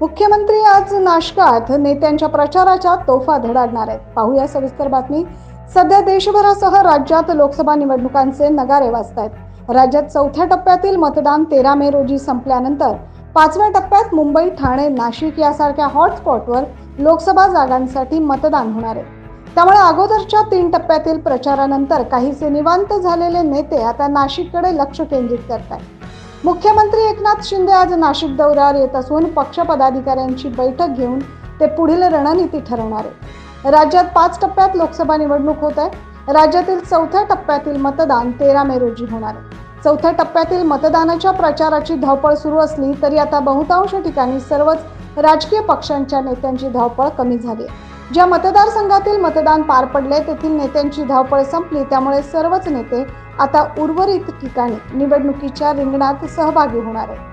मुख्यमंत्री आज नाशकात नेत्यांच्या प्रचाराच्या तोफा धडाडणार आहेत. पाहूया सविस्तर बातमी. सध्या देशभरासह राज्यात लोकसभा निवडणुकांचे नगारे वाजत आहेत राज्यात चौथ्या टप्प्यातील मतदान तेरा मे रोजी संपल्यानंतर पाचव्या टप्प्यात मुंबई ठाणे नाशिक यासारख्या हॉटस्पॉटवर लोकसभा जागांसाठी मतदान होणार आहे. त्यामुळे अगोदरच्या तीन टप्प्यातील प्रचारानंतर काहीसे निवांत झालेले नेते आता नाशिककडे लक्ष केंद्रित करत आहेत मुख्यमंत्री एकनाथ शिंदे आज नाशिक दौऱ्यावर येत असून पक्ष पदाधिकाऱ्यांची बैठक घेऊन ते पुढील रणनीती ठरवणार आहे राज्यात पाच टप्प्यात लोकसभा निवडणूक होत आहे. राज्यातील चौथ्या टप्प्यातील मतदान तेरा मे रोजी होणार आहे. चौथ्या टप्प्यातील मतदानाच्या प्रचाराची धावपळ सुरू असली तरी आता बहुतांश ठिकाणी सर्वच राजकीय पक्षांच्या नेत्यांची धावपळ कमी झाली आहे. ज्या मतदारसंघातील मतदान पार पडले तेथील नेत्यांची धावपळ संपली. त्यामुळे सर्वच नेते आता उर्वरित ठिकाणी निवडणुकीच्या रिंगणात सहभागी होणार आहेत.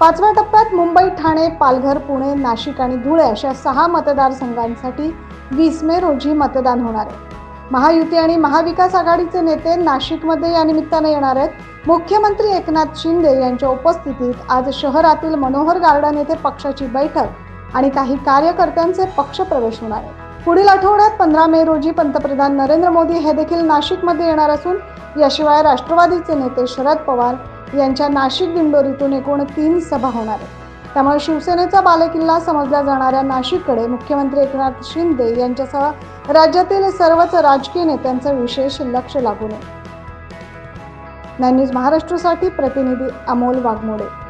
पाचव्या टप्प्यात मुंबई ठाणे पालघर पुणे नाशिक आणि धुळे अशा सहा मतदारसंघांसाठी वीस मे रोजी मतदान होणार आहे. महायुती आणि महाविकास आघाडीचे नेते नाशिकमध्ये या निमित्ताने येणार आहेत. मुख्यमंत्री एकनाथ शिंदे यांच्या उपस्थितीत आज शहरातील मनोहर गार्डन येथे पक्षाची बैठक आणि काही कार्यकर्त्यांचे पक्षप्रवेश होणार आहे. पुढील आठवड्यात पंधरा मे रोजी पंतप्रधान नरेंद्र मोदी हे देखील नाशिकमध्ये येणार असून याशिवाय राष्ट्रवादीचे नेते शरद पवार यांच्या नाशिक दिंडोरीतून एकूण तीन सभा होणार आहेत. त्यामुळे शिवसेनेचा बालेकिल्ला समजल्या जाणाऱ्या नाशिककडे मुख्यमंत्री एकनाथ शिंदे यांच्यासह राज्यातील सर्वच राजकीय नेत्यांचं विशेष लक्ष लागून नये नाईन न्यूज महाराष्ट्रासाठी प्रतिनिधी अमोल वाघमोडे.